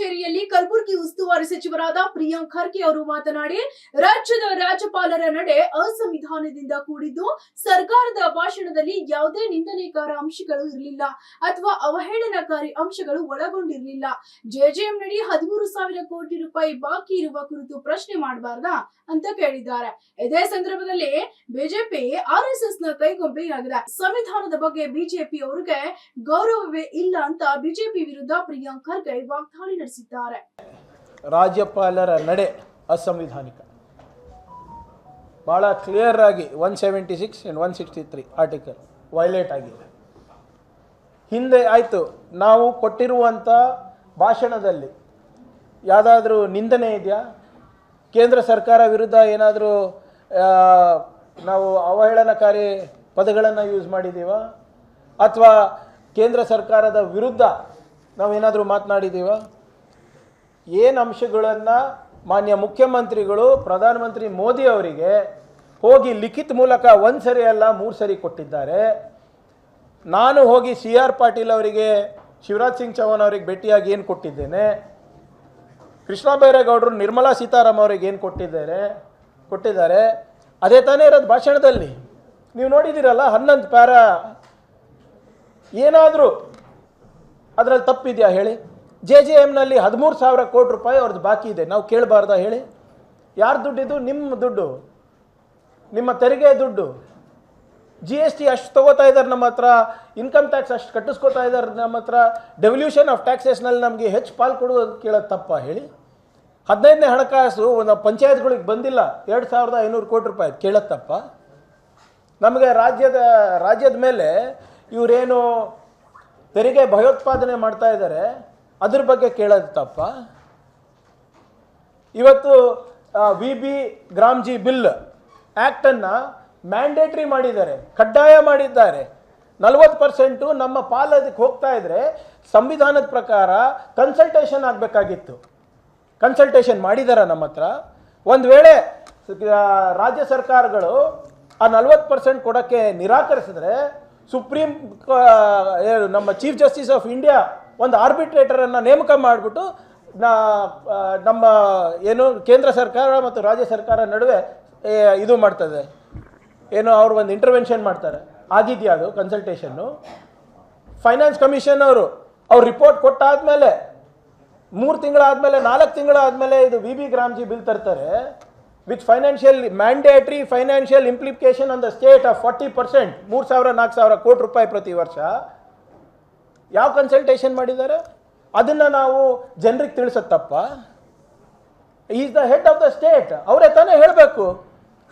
ಕಚೇರಿಯಲ್ಲಿ ಕಲಬುರಗಿ ಉಸ್ತುವಾರಿ ಸಚಿವರಾದ ಪ್ರಿಯಾಂಕ್ ಖರ್ಗೆ ಅವರು ಮಾತನಾಡಿ, ರಾಜ್ಯದ ರಾಜ್ಯಪಾಲರ ನಡೆ ಅಸಂವಿಧಾನದಿಂದ ಕೂಡಿದ್ದು, ಸರ್ಕಾರದ ಭಾಷಣದಲ್ಲಿ ಯಾವುದೇ ನಿಂದನೆಕಾರ ಅಂಶಗಳು ಇರಲಿಲ್ಲ ಅಥವಾ ಅವಹೇಳನಕಾರಿ ಅಂಶಗಳು ಒಳಗೊಂಡಿರಲಿಲ್ಲ. ಜೆಜೆಎಂ ನಡಿ ಹದಿಮೂರು ಸಾವಿರ ಕೋಟಿ ರೂಪಾಯಿ ಬಾಕಿ ಇರುವ ಕುರಿತು ಪ್ರಶ್ನೆ ಮಾಡಬಾರ್ದಾ ಅಂತ ಕೇಳಿದ್ದಾರೆ. ಇದೇ ಸಂದರ್ಭದಲ್ಲಿ ಬಿಜೆಪಿ, ಆರ್ ಎಸ್ ಎಸ್ನ ಕೈಗೊಂಬೆಯಾಗಿದೆ ಸಂವಿಧಾನದ ಬಗ್ಗೆ ಬಿಜೆಪಿ ಅವರಿಗೆ ಗೌರವವೇ ಇಲ್ಲ ಅಂತ ಬಿಜೆಪಿ ವಿರುದ್ಧ ಪ್ರಿಯಾಂಕ್ ಖರ್ಗೆ ವಾಗ್ದಾಳಿ ರಾಜ್ಯಪಾಲರ ನಡೆ ಅಸಂವಿಧಾನಿಕ. ಭಾಳ ಕ್ಲಿಯರ್ ಆಗಿ one seventy six and one sixty three article violate ಆಗಿದೆ. ಹಿಂದೆ ಆಯಿತು, ನಾವು ಕೊಟ್ಟಿರುವಂಥ ಭಾಷಣದಲ್ಲಿ ಯಾವುದಾದ್ರೂ ನಿಂದನೆ ಇದೆಯಾ? ಕೇಂದ್ರ ಸರ್ಕಾರ ವಿರುದ್ಧ ಏನಾದರೂ ನಾವು ಅವಹೇಳನಕಾರಿ ಪದಗಳನ್ನು ಯೂಸ್ ಮಾಡಿದ್ದೀವ ಅಥವಾ ಕೇಂದ್ರ ಸರ್ಕಾರದ ವಿರುದ್ಧ ನಾವು ಏನಾದರೂ ಮಾತನಾಡಿದ್ದೀವ ಏನು ಅಂಶಗಳನ್ನು ಮಾನ್ಯ ಮುಖ್ಯಮಂತ್ರಿಗಳು, ಪ್ರಧಾನಮಂತ್ರಿ ಮೋದಿ ಅವರಿಗೆ ಹೋಗಿ ಲಿಖಿತ ಮೂಲಕ ಒಂದು ಸರಿ ಅಲ್ಲ, ಮೂರು ಸರಿ ಕೊಟ್ಟಿದ್ದಾರೆ. ನಾನು ಹೋಗಿ ಸಿ ಆರ್ ಪಾಟೀಲ್ ಅವರಿಗೆ, ಶಿವರಾಜ್ ಸಿಂಗ್ ಚೌಹಾಣ್ ಅವರಿಗೆ ಭೇಟಿಯಾಗಿ ಏನು ಕೊಟ್ಟಿದ್ದೇನೆ? ಕೃಷ್ಣ ಬೈರೇಗೌಡರು ನಿರ್ಮಲಾ ಸೀತಾರಾಮ್ ಅವರಿಗೆ ಏನು ಕೊಟ್ಟಿದ್ದಾರೆ? ಕೊಟ್ಟಿದ್ದಾರೆ. ಅದೇ ತಾನೇ ಇರೋದು ಭಾಷಣದಲ್ಲಿ. ನೀವು ನೋಡಿದ್ದೀರಲ್ಲ, ಹನ್ನೊಂದು ಪ್ಯಾರ. ಏನಾದರೂ ಅದರಲ್ಲಿ ತಪ್ಪಿದೆಯಾ ಹೇಳಿ? ಜೆ ಜೆ ಎಮ್ನಲ್ಲಿ ಹದಿಮೂರು ಸಾವಿರ ಕೋಟಿ ರೂಪಾಯಿ ಅವ್ರದ್ದು ಬಾಕಿ ಇದೆ. ನಾವು ಕೇಳಬಾರ್ದ ಹೇಳಿ? ಯಾರ ದುಡ್ಡಿದು ನಿಮ್ಮ ದುಡ್ಡು. ನಿಮ್ಮ ತೆರಿಗೆ ದುಡ್ಡು. ಜಿ ಎಸ್ ಟಿ ಅಷ್ಟು ತೊಗೋತಾ ಇದ್ದಾರೆ ನಮ್ಮ ಹತ್ರ. ಇನ್ಕಮ್ ಟ್ಯಾಕ್ಸ್ ಅಷ್ಟು ಕಟ್ಟಿಸ್ಕೋತಾ ಇದ್ದಾರೆ ನಮ್ಮ ಹತ್ರ. ಡೆವಲ್ಯೂಷನ್ ಆಫ್ ಟ್ಯಾಕ್ಸಸ್ನಲ್ಲಿ ನಮಗೆ ಹೆಚ್ಚು ಪಾಲು ಕೊಡೋದು ಕೇಳೋದು ತಪ್ಪ ಹೇಳಿ? ಹದಿನೈದನೇ ಹಣಕಾಸು ಒಂದು ಪಂಚಾಯತ್ಗಳಿಗೆ ಬಂದಿಲ್ಲ. ಎರಡು ಸಾವಿರದ ಐನೂರು ಕೋಟಿ ರೂಪಾಯಿ ಕೇಳೋದು ತಪ್ಪ? ನಮಗೆ ರಾಜ್ಯದ ರಾಜ್ಯದ ಮೇಲೆ ಇವರೇನು ತೆರಿಗೆ ಭಯೋತ್ಪಾದನೆ ಮಾಡ್ತಾ ಇದ್ದಾರೆ ಅದ್ರ ಬಗ್ಗೆ ಕೇಳೋದು ತಪ್ಪ. ಇವತ್ತು ವಿ ಬಿ ಗ್ರಾಮ್ಜಿ ಬಿಲ್ ಆ್ಯಕ್ಟನ್ನು ಮ್ಯಾಂಡೇಟ್ರಿ ಮಾಡಿದ್ದಾರೆ, ಕಡ್ಡಾಯ ಮಾಡಿದ್ದಾರೆ. ನಲ್ವತ್ತು ಪರ್ಸೆಂಟು ನಮ್ಮ ಪಾಲದಕ್ಕೆ ಹೋಗ್ತಾ ಇದ್ರೆ ಸಂವಿಧಾನದ ಪ್ರಕಾರ ಕನ್ಸಲ್ಟೇಷನ್ ಆಗಬೇಕಾಗಿತ್ತು. ಕನ್ಸಲ್ಟೇಷನ್ ಮಾಡಿದಾರ ನಮ್ಮ ಹತ್ರ. ಒಂದು ವೇಳೆ ರಾಜ್ಯ ಸರ್ಕಾರಗಳು ಆ ನಲ್ವತ್ತು ಪರ್ಸೆಂಟ್ ಕೊಡೋಕ್ಕೆ ನಿರಾಕರಿಸಿದ್ರೆ ಸುಪ್ರೀಂ ನಮ್ಮ ಚೀಫ್ ಜಸ್ಟಿಸ್ ಆಫ್ ಇಂಡಿಯಾ ಒಂದು ಆರ್ಬಿಟ್ರೇಟರನ್ನು ನೇಮಕ ಮಾಡಿಬಿಟ್ಟು ನಮ್ಮ ಏನು ಕೇಂದ್ರ ಸರ್ಕಾರ ಮತ್ತು ರಾಜ್ಯ ಸರ್ಕಾರ ನಡುವೆ ಇದು ಮಾಡ್ತದೆ. ಏನು ಅವ್ರು ಒಂದು ಇಂಟರ್ವೆನ್ಷನ್ ಮಾಡ್ತಾರೆ. ಆಗಿದೆಯಾ ಅದು ಕನ್ಸಲ್ಟೇಷನ್ನು ಫೈನಾನ್ಸ್ ಕಮಿಷನ್ ಅವರು, ಅವ್ರು ರಿಪೋರ್ಟ್ ಕೊಟ್ಟಾದ್ಮೇಲೆ, ಮೂರು ತಿಂಗಳಾದಮೇಲೆ ನಾಲ್ಕು ತಿಂಗಳಾದಮೇಲೆ ಇದು ವಿ ಬಿ ಗ್ರಾಮ್ಜಿ ಬಿಲ್ ತರ್ತಾರೆ. With financial mandatory financial implication on the state of forty percent ಮೂರು ಸಾವಿರ, ನಾಲ್ಕು ಸಾವಿರ ಕೋಟಿ ರೂಪಾಯಿ ಪ್ರತಿ ವರ್ಷ. ಯಾವ ಕನ್ಸಲ್ಟೇಷನ್ ಮಾಡಿದ್ದಾರೆ? ಅದನ್ನು ನಾವು ಜನರಿಗೆ ತಿಳಿಸತ್ತಪ್ಪ ತಪ್ಪ. Is the head of the state ಅವರೇ ತಾನೇ ಹೇಳಬೇಕು.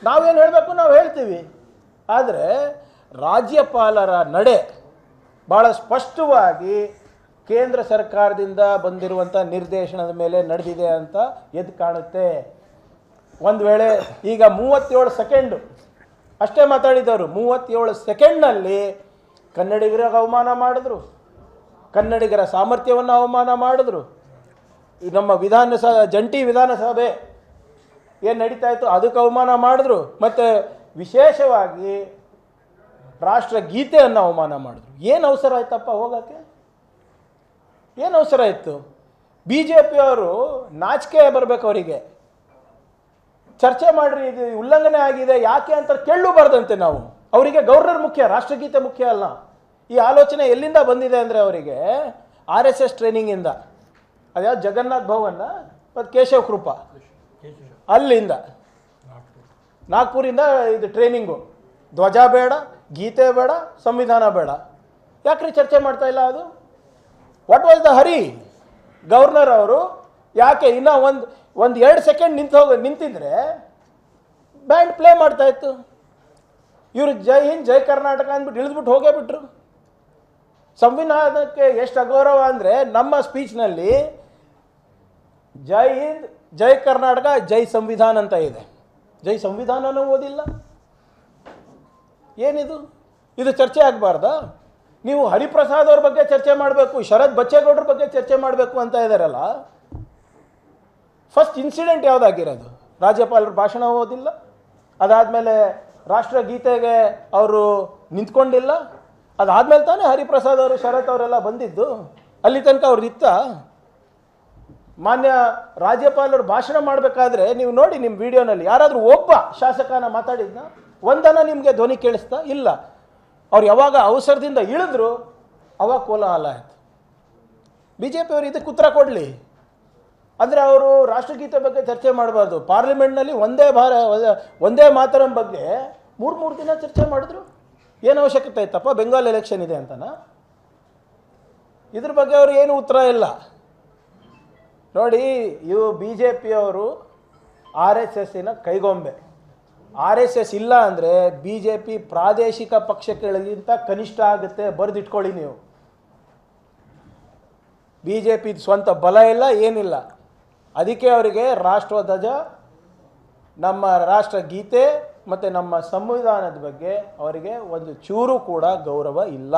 ನಾವೇನು ಹೇಳಬೇಕು? ನಾವು ಹೇಳ್ತೀವಿ. ಆದರೆ ರಾಜ್ಯಪಾಲರ ನಡೆ ಭಾಳ ಸ್ಪಷ್ಟವಾಗಿ ಕೇಂದ್ರ ಸರ್ಕಾರದಿಂದ ಬಂದಿರುವಂಥ ನಿರ್ದೇಶನದ ಮೇಲೆ ನಡೆದಿದೆ ಅಂತ ಎದ್ದು ಕಾಣುತ್ತೆ. ಒಂದು ವೇಳೆ ಈಗ ಮೂವತ್ತೇಳು ಸೆಕೆಂಡು ಅಷ್ಟೇ ಮಾತಾಡಿದವರು. ಮೂವತ್ತೇಳು ಸೆಕೆಂಡ್ನಲ್ಲಿ ಕನ್ನಡಿಗರಿಗೆ ಅವಮಾನ ಮಾಡಿದ್ರು. ಕನ್ನಡಿಗರ ಸಾಮರ್ಥ್ಯವನ್ನು ಅವಮಾನ ಮಾಡಿದ್ರು. ನಮ್ಮ ವಿಧಾನಸಭೆ, ಜಂಟಿ ವಿಧಾನಸಭೆ ಏನು ನಡೀತಾ ಇತ್ತು, ಅದಕ್ಕೆ ಅವಮಾನ ಮಾಡಿದ್ರು. ಮತ್ತು ವಿಶೇಷವಾಗಿ ರಾಷ್ಟ್ರ ಗೀತೆಯನ್ನು ಅವಮಾನ ಮಾಡಿದ್ರು. ಏನು ಅವಸರ ಆಯ್ತಪ್ಪ ಹೋಗೋಕ್ಕೆ? ಏನು ಅವಸರ ಇತ್ತು? ಬಿ ಜೆ ಪಿಯವರು ನಾಚಿಕೆ ಬರಬೇಕು ಅವರಿಗೆ. ಚರ್ಚೆ ಮಾಡ್ರಿ, ಇದು ಉಲ್ಲಂಘನೆ ಆಗಿದೆ, ಯಾಕೆ ಅಂತ ಕೇಳಲೂಬಾರ್ದಂತೆ ನಾವು. ಅವರಿಗೆ ಗೌರ್ನರ್ ಮುಖ್ಯ ರಾಷ್ಟ್ರಗೀತೆ ಮುಖ್ಯ ಅಲ್ಲ. ಈ ಆಲೋಚನೆ ಎಲ್ಲಿಂದ ಬಂದಿದೆ ಅಂದರೆ ಅವರಿಗೆ ಆರ್ ಎಸ್ ಎಸ್ ಟ್ರೈನಿಂಗಿಂದ. ಅದ್ಯಾವ ಜಗನ್ನಾಥ್ ಭವನ್ನ ಮತ್ತು ಕೇಶವ್ ಕೃಪಾ. ಅಲ್ಲಿಂದ. ನಾಗ್ಪುರಿಂದ ಇದು ಟ್ರೈನಿಂಗು. ಧ್ವಜ ಬೇಡ, ಗೀತೆ ಬೇಡ, ಸಂವಿಧಾನ ಬೇಡ. ಯಾಕ್ರಿ ಚರ್ಚೆ ಮಾಡ್ತಾ ಇಲ್ಲ ಅದು? What was the hurry governor ಅವರು ಯಾಕೆ ಇನ್ನೂ ಒಂದು ಒಂದು ಎರಡು ಸೆಕೆಂಡ್ ನಿಂತು ಹೋಗ, ನಿಂತಿದ್ರೆ ಬ್ಯಾಂಡ್ ಪ್ಲೇ ಮಾಡ್ತಾ ಇತ್ತು. ಇವರು ಜೈ ಹಿಂದ್, ಜೈ ಕರ್ನಾಟಕ ಅಂದ್ಬಿಟ್ಟು ಇಳಿದ್ಬಿಟ್ಟು ಹೋಗೇ ಬಿಟ್ರು. ಸಂವಿಧಾನಕ್ಕೆ ಎಷ್ಟು ಅಗೌರವ ಅಂದರೆ ನಮ್ಮ ಸ್ಪೀಚ್ನಲ್ಲಿ ಜೈ ಹಿಂದ್, ಜೈ ಕರ್ನಾಟಕ, ಜೈ ಸಂವಿಧಾನ ಅಂತ ಇದೆ. ಜೈ ಸಂವಿಧಾನನೂ ಓದಿಲ್ಲ. ಏನಿದು? ಇದು ಚರ್ಚೆ ಆಗಬಾರ್ದಾ? ನೀವು ಹರಿಪ್ರಸಾದ್ ಅವ್ರ ಬಗ್ಗೆ ಚರ್ಚೆ ಮಾಡಬೇಕು ಶರತ್ ಬಚ್ಚೇಗೌಡ್ರ ಬಗ್ಗೆ ಚರ್ಚೆ ಮಾಡಬೇಕು ಅಂತ ಇದ್ದಾರಲ್ಲ ಫಸ್ಟ್ ಇನ್ಸಿಡೆಂಟ್ ಯಾವುದಾಗಿರೋದು? ರಾಜ್ಯಪಾಲರ ಭಾಷಣ ಓದಿಲ್ಲ? ಅದಾದಮೇಲೆ ರಾಷ್ಟ್ರಗೀತೆಗೆ ಅವರು ನಿಂತ್ಕೊಂಡಿಲ್ಲ? ಅದಾದಮೇಲೆ ತಾನೇ ಹರಿಪ್ರಸಾದ್ ಅವರು, ಶರತ್ ಅವರೆಲ್ಲ ಬಂದಿದ್ದು. ಅಲ್ಲಿ ತನಕ ಅವ್ರು ಇತ್ತ. ಮಾನ್ಯ ರಾಜ್ಯಪಾಲರು ಭಾಷಣ ಮಾಡಬೇಕಾದ್ರೆ ನೀವು ನೋಡಿ ನಿಮ್ಮ ವಿಡಿಯೋನಲ್ಲಿ. ಯಾರಾದರೂ ಒಬ್ಬ ಶಾಸಕನ ಮಾತಾಡಿದ್ನ, ಒಂದನ ನಿಮಗೆ ಧ್ವನಿ ಕೇಳಿಸ್ತಾ ಇಲ್ಲ. ಅವ್ರು ಯಾವಾಗ ಅವಸರದಿಂದ ಇಳಿದ್ರು, ಅವಾಗ ಕೋಲಾಹಲ ಆಯಿತು. ಬಿ ಜೆ ಪಿಯವರು ಇದಕ್ಕೆ ಉತ್ತರ ಕೊಡಲಿ. ಅಂದರೆ ಅವರು ರಾಷ್ಟ್ರಗೀತೆ ಬಗ್ಗೆ ಚರ್ಚೆ ಮಾಡಬಾರ್ದು. ಪಾರ್ಲಿಮೆಂಟ್ನಲ್ಲಿ ಒಂದೇ ಭಾರ, ಒಂದೇ ಮಾತರಂ ಬಗ್ಗೆ ಮೂರು ಮೂರು ದಿನ ಚರ್ಚೆ ಮಾಡಿದ್ರು. ಏನು ಅವಶ್ಯಕತೆ ಇತ್ತಪ್ಪ? ಬೆಂಗಾಲ್ ಎಲೆಕ್ಷನ್ ಇದೆ ಅಂತನಾ? ಇದ್ರ ಬಗ್ಗೆ ಅವರು ಏನು ಉತ್ತರ ಇಲ್ಲ. ನೋಡಿ, ಇವು ಬಿ ಜೆ ಪಿಯವರು ಆರ್ ಎಸ್ ಎಸ್ಸಿನ ಕೈಗೊಂಬೆ. ಆರ್ ಎಸ್ ಎಸ್ ಇಲ್ಲ ಅಂದರೆ ಬಿ ಜೆ ಪಿ ಪ್ರಾದೇಶಿಕ ಪಕ್ಷಗಳಿಗಿಂತ ಕನಿಷ್ಠ ಆಗುತ್ತೆ ಬರೆದಿಟ್ಕೊಳ್ಳಿ ನೀವು. ಬಿ ಜೆ ಪಿ ಸ್ವಂತ ಬಲ ಇಲ್ಲ, ಏನಿಲ್ಲ. ಅದಕ್ಕೆ ಅವರಿಗೆ ರಾಷ್ಟ್ರಧ್ವಜ, ನಮ್ಮ ರಾಷ್ಟ್ರಗೀತೆ ಮತ್ತು ನಮ್ಮ ಸಂವಿಧಾನದ ಬಗ್ಗೆ ಅವರಿಗೆ ಒಂದು ಚೂರು ಕೂಡ ಗೌರವ ಇಲ್ಲ.